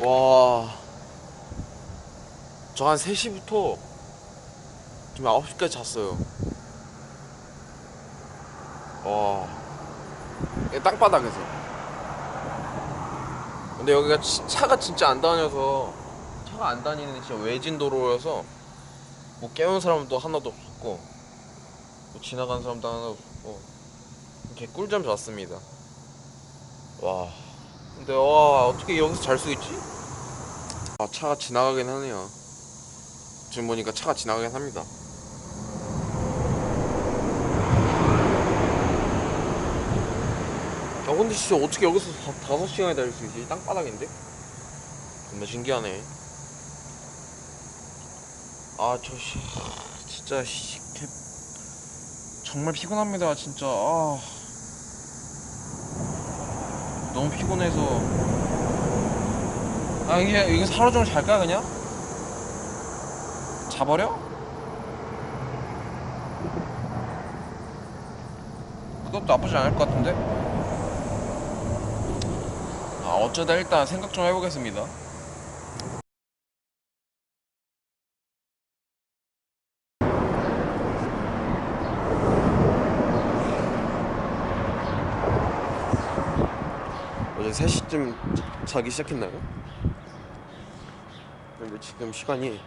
와. 저 한 3시부터 지금 9시까지 잤어요. 와. 땅바닥에서. 근데 여기가 치- 차가 진짜 안 다녀서 차가 안 다니는 진짜 외진 도로여서 뭐 깨우는 사람도 하나도 없었고 뭐 지나가는 사람도 하나도 없었고 개 꿀잠 잤습니다. 와. 근데 와 어떻게 여기서 잘 수 있지? 아 차가 지나가긴 하네요. 지금 보니까 차가 지나가긴 합니다. 아 근데 진짜 어떻게 여기서 다, 다섯 시간이 달릴 수 있지? 땅바닥인데? 정말 신기하네. 아 저 씨 진짜 씨 개... 정말 피곤합니다 진짜. 아. 너무 피곤해서 아 이게 하루 종일 잘까 그냥? 자버려? 그것도 나쁘지 않을 것 같은데? 아 어쩌다 일단 생각 좀 해보겠습니다 어제 3시쯤 자기 시작했나요? 근데 지금 시간이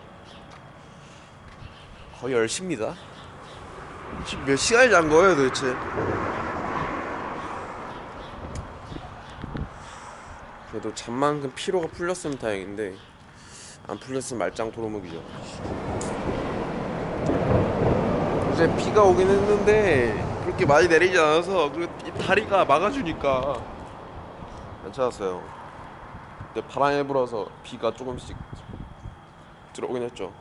거의 10시입니다. 지금 몇 시간을 잔 거예요 도대체? 그래도 잠만큼 피로가 풀렸으면 다행인데 안 풀렸으면 말짱 도루묵이죠. 어제 비가 오긴 했는데 그렇게 많이 내리지 않아서 이 다리가 막아주니까 괜찮았어요. 근데 바람이 불어서 비가 조금씩 들어오긴 했죠.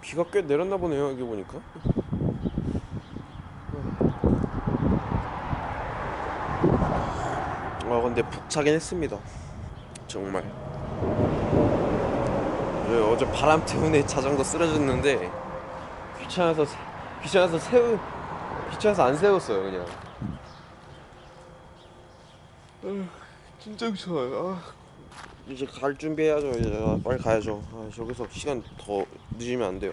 비가 꽤 내렸나 보네요. 여기 보니까. 아 근데 푹 자긴 했습니다. 정말. 네, 어제 바람 때문에 자전거 쓰러졌는데 귀찮아서 세- 귀찮아서 세우 귀찮아서 안 세웠어요 그냥. 아, 진짜 귀찮아요. 아. 이제 갈 준비해야죠. 이제 아, 빨리 가야죠. 아, 저기서 시간 더 늦으면 안 돼요.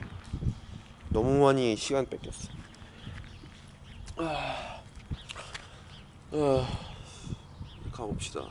너무 많이 시간 뺏겼어. 아, 아, 가봅시다.